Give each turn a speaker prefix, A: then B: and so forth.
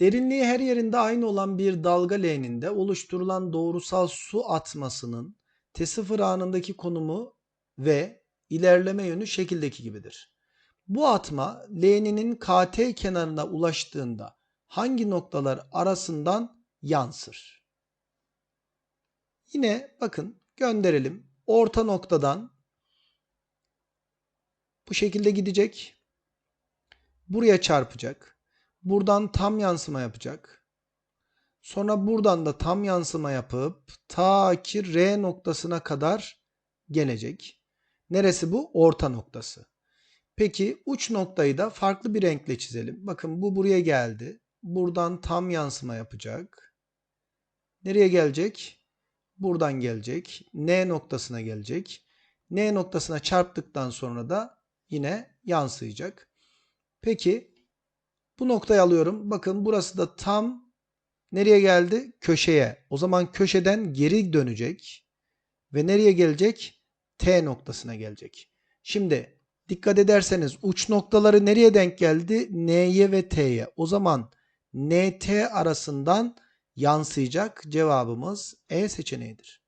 A: Derinliği her yerinde aynı olan bir dalga leğeninde oluşturulan doğrusal su atmasının T0 anındaki konumu ve ilerleme yönü şekildeki gibidir. Bu atma leğeninin KT kenarına ulaştığında hangi noktalar arasından yansır? Yine bakın gönderelim. Orta noktadan bu şekilde gidecek. Buraya çarpacak. Buradan tam yansıma yapacak. Sonra buradan da tam yansıma yapıp ta ki R noktasına kadar gelecek. Neresi bu? Orta noktası. Peki uç noktayı da farklı bir renkle çizelim. Bakın bu buraya geldi. Buradan tam yansıma yapacak. Nereye gelecek? Buradan gelecek. N noktasına gelecek. N noktasına çarptıktan sonra da yine yansıyacak. Peki bu noktayı alıyorum. Bakın burası da tam nereye geldi? Köşeye. O zaman köşeden geri dönecek. Ve nereye gelecek? T noktasına gelecek. Şimdi dikkat ederseniz uç noktaları nereye denk geldi? N'ye ve T'ye. O zaman NT arasından yansıyacak cevabımız E seçeneğidir.